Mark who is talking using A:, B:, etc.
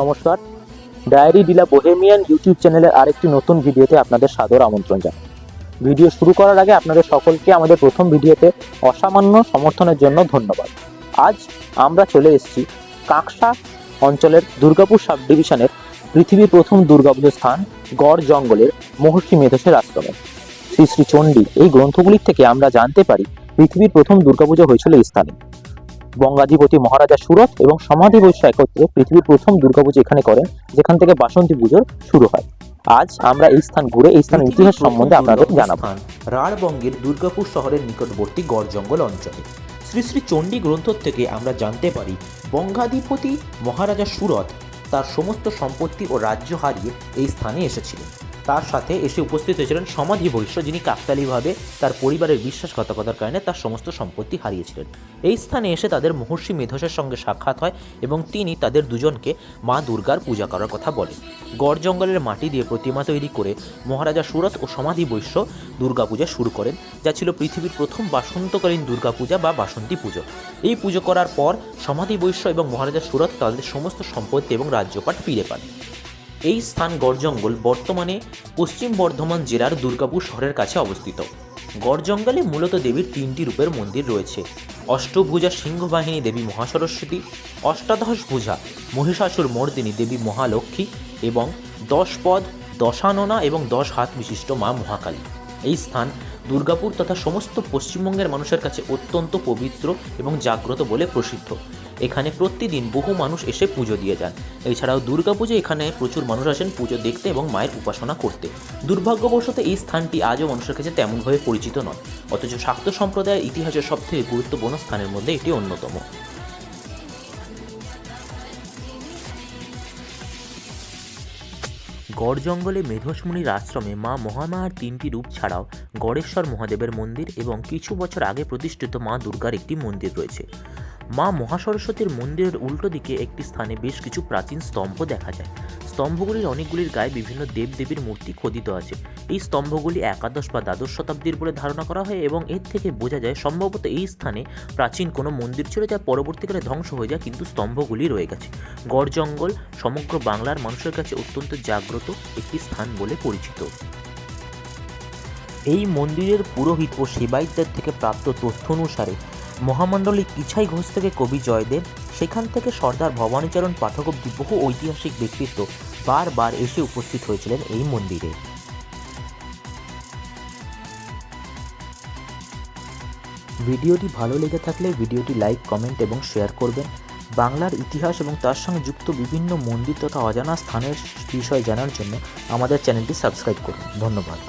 A: নমস্কার। Diary ডিলা bohemian YouTube চ্যানেলের আরেকটি নতুন ভিডিওতে আপনাদের সাদর আমন্ত্রণ জানাই। ভিডিও শুরু করার আগে আপনাদের সকলকে আমাদের প্রথম ভিডিওতে অসামান্য সমর্থনের জন্য ধন্যবাদ। আজ আমরা চলে এসেছি কাঁকসা অঞ্চলের দুর্গাপুর সাব ডিভিশনের পৃথিবীর প্রথম দুর্গাপুজোর স্থান, গড় জঙ্গলের মহর্ষি মেধসের আশ্রমে। শ্রী শ্রী চণ্ডী এই গ্রন্থগুলির থেকে আমরা জানতে পারি পৃথিবীর প্রথম দুর্গাপুজো হয়েছিল এই স্থানে। বঙ্গাধিপতি মহারাজা সুরত এবং সমাধি বৈশ্য একত্রে পৃথিবীর প্রথম দুর্গাপুজো এখানে করেন যেখান থেকে বাসন্তী পুজোর শুরু হয়। আজ আমরা এই স্থান ঘুরে এই স্থানের ইতিহাস সম্বন্ধে আপনাদের জানাব।
B: রাঢ়বঙ্গের দুর্গাপুর শহরের নিকটবর্তী গড় জঙ্গল অঞ্চলে। শ্রী শ্রী চণ্ডী গ্রন্থ থেকে আমরা জানতে পারি বঙ্গাধিপতি মহারাজা সুরত তার সমস্ত সম্পত্তি ও রাজ্য হারিয়ে এই স্থানে এসেছিলেন। তার সাথে এসে উপস্থিত হয়েছিলেন সমাধি বৈশ্য যিনি কাকতালীভাবে তার পরিবারের বিশ্বাসঘাতকতার কারণে তার সমস্ত সম্পত্তি হারিয়েছিলেন। এই স্থানে এসে তাদের মহর্ষি মেধসের সঙ্গে সাক্ষাৎ হয় এবং তিনি তাদের দুজনকে মা দুর্গার পূজা করার কথা বলেন। গড় জঙ্গলের মাটি দিয়ে প্রতিমা তৈরি করে মহারাজা সুরত ও সমাধি বৈশ্য দুর্গাপূজা শুরু করেন, যা ছিল পৃথিবীর প্রথম বাসন্তকালীন দুর্গাপূজা বা বাসন্তী পুজো। এই পুজো করার পর সমাধি বৈশ্য এবং মহারাজা সুরত তাদের সমস্ত সম্পত্তি এবং রাজ্যপাট ফিরে পান। এই স্থান গড়জঙ্গল বর্তমানে পশ্চিম বর্ধমান জেলার দুর্গাপুর শহরের কাছে অবস্থিত। গড়জঙ্গলে মূলত দেবীর তিনটি রূপের মন্দির রয়েছে। অষ্টভুজা সিংহবাহিনী দেবী মহাসরস্বতী, অষ্টাদশ ভুজা মহিষাসুর মর্দিনী দেবী মহালক্ষ্মী এবং দশ পদ, দশাননা এবং দশ হাত বিশিষ্ট মা মহাকালী। এই স্থান দুর্গাপুর তথা সমস্ত পশ্চিমবঙ্গের মানুষের কাছে অত্যন্ত পবিত্র এবং জাগ্রত বলে প্রসিদ্ধ। এখানে প্রতিদিন বহু মানুষ এসে পুজো দিয়ে যান। এছাড়াও দুর্গাপুজো এখানে প্রচুর মানুষ আসেন পুজো দেখতে এবং মায়ের উপাসনা করতে। দুর্ভাগ্যবশত এই স্থানটি আজও মানুষের কাছে তেমনভাবে পরিচিত নয়। অথচ শাক্ত সম্প্রদায়ের ইতিহাসের সবথেকে গুরুত্বপূর্ণ স্থানের মধ্যে এটি অন্যতম। গড় জঙ্গলে মেধসমুনির আশ্রমে মা মহামায়ার তিনটি রূপ ছাড়াও গড়েশ্বর মহাদেবের মন্দির এবং কিছু বছর আগে প্রতিষ্ঠিত মা দুর্গার একটি মন্দির রয়েছে। মা মহাসরস্বতীর মন্দিরের উল্টো দিকে একটি স্থানে বেশ কিছু প্রাচীন স্তম্ভ দেখা যায়। স্তম্ভগুলির অনেকগুলির গায়ে বিভিন্ন দেবদেবীর মূর্তি খোদিত আছে। এই স্তম্ভগুলি একাদশ বা দ্বাদশ শতাব্দীর বলে ধারণা করা হয় এবং এর থেকে বোঝা যায় সম্ভবত এই স্থানে প্রাচীন কোনো মন্দির ছিল যা পরবর্তীকালে ধ্বংস হয়ে যায়, কিন্তু স্তম্ভগুলি রয়ে গেছে। গড় জঙ্গল, সমগ্র বাংলার মানুষের কাছে অত্যন্ত জাগ্রত একটি স্থান বলে পরিচিত। এই মন্দিরের পুরোহিত ও সেবায়িতদের থেকে প্রাপ্ত তথ্য অনুসারে মহামণ্ডলী ইছাই ঘোষ থেকে কবি জয়দেব, সেখান থেকে সর্দার ভবানীচরণ পাঠক অব্দি বহু ঐতিহাসিক ব্যক্তিত্ব বারবার এসে উপস্থিত হয়েছিলেন এই মন্দিরে। ভিডিওটি ভালো লেগে থাকলে ভিডিওটি লাইক, কমেন্ট এবং শেয়ার করবেন। বাংলার ইতিহাস এবং তার সঙ্গে যুক্ত বিভিন্ন মন্দির তথা অজানা স্থানের বিষয় জানার জন্য আমাদের চ্যানেলটি সাবস্ক্রাইব করুন। ধন্যবাদ।